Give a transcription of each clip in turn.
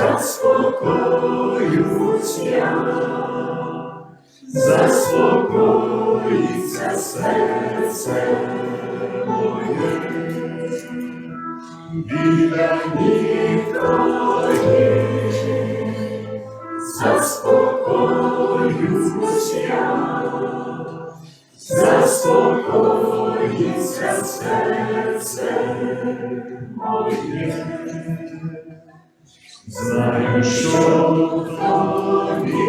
заспокоюся, заспокоїться серце моє, біля ніг твоїх заспокоюся, заспокоїться серце моє. Знаю, що тобі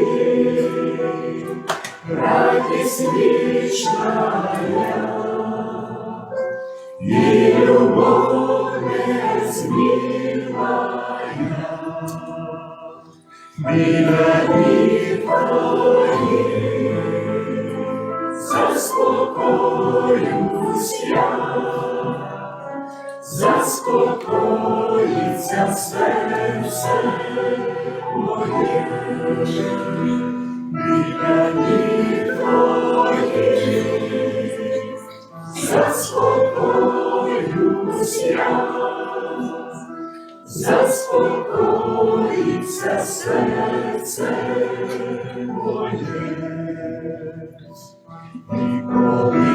радість вічна і любов незмінна. Біля ніг твоїх заспокоюся, заспокоїться серце моє. Біля ніг твоїх заспокоюся, заспокоїться серце моє, і коли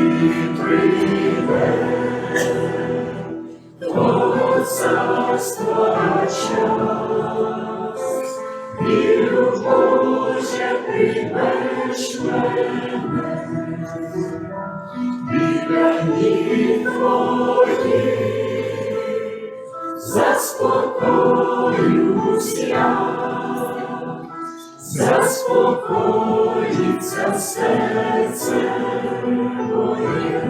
царства час, віру в Боже приймеш мене, біля ніг твоїх заспокоюся, заспокоїться серце моє,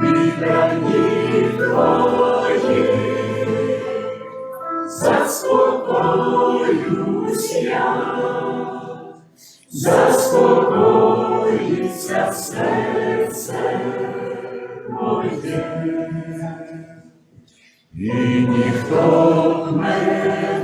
біля ніг твоїх заспокоїться серце моє. І ніхто мене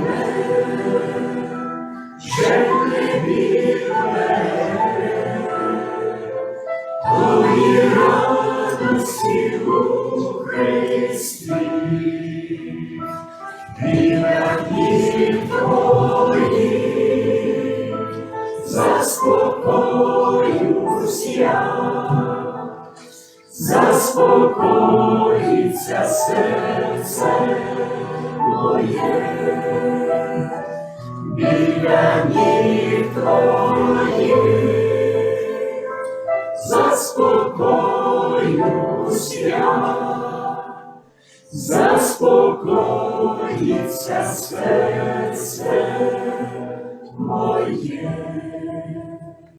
заспокоїться серце моє, біля ніг твоїх заспокоюся, заспокоїться серце моє.